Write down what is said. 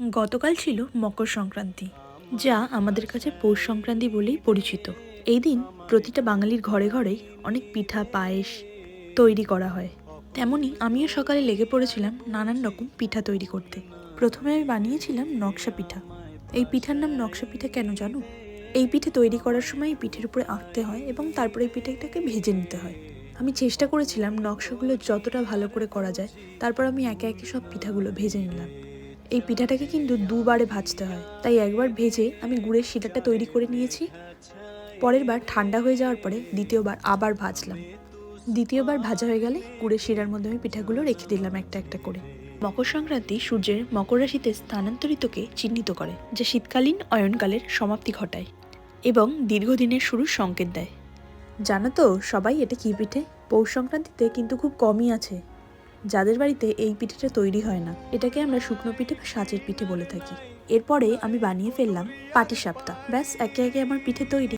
গতকাল ছিল মকর সংক্রান্তি, যা আমাদের কাছে পৌষ সংক্রান্তি বলেই পরিচিত। এই দিন প্রতিটা বাঙালির ঘরে ঘরেই অনেক পিঠা, পায়েস তৈরি করা হয়। তেমনি আমিও সকালে লেগে পড়েছিলাম নানান রকম পিঠা তৈরি করতে। প্রথমে আমি বানিয়েছিলাম নকশা পিঠা। এই পিঠার নাম নকশা পিঠা কেন জানো? এই পিঠে তৈরি করার সময় এই পিঠের উপরে আঁকতে হয় এবং তারপরে এই পিঠাটাকে ভেজে নিতে হয়। আমি চেষ্টা করেছিলাম নকশাগুলো যতটা ভালো করে করা যায়, তারপর আমি একে একে সব পিঠাগুলো ভেজে নিলাম। এই পিঠাটাকে কিন্তু দুবারে ভাজতে হয়। তাই একবার ভেজে আমি গুড়ের শিরাটা তৈরি করে নিয়েছি। পরের বার ঠান্ডা হয়ে যাওয়ার পরে দ্বিতীয়বার আবার ভাজলাম। দ্বিতীয়বার ভাজা হয়ে গেলে গুড়ের শিরার মধ্যে আমি পিঠাগুলো রেখে দিলাম একটা একটা করে। মকর সংক্রান্তি সূর্যের মকর রাশিতে স্থানান্তরিতকে চিহ্নিত করে, যা শীতকালীন অয়নকালের সমাপ্তি ঘটায় এবং দীর্ঘদিনের শুরুর সংকেত দেয়। জানো তো, সবাই এটা কী পিঠে? পৌষ সংক্রান্তিতে কিন্তু খুব কমই আছে। যাদের বাড়িতে এই পিঠেটা তৈরি হয় না, এটাকে আমরা শুকনো পিঠে বা সাঁচের পিঠে বলে থাকি। এরপরে আমি বানিয়ে ফেললাম পাটি পাটিসাপটা। ব্যাস, একে একে আমার পিঠে তৈরি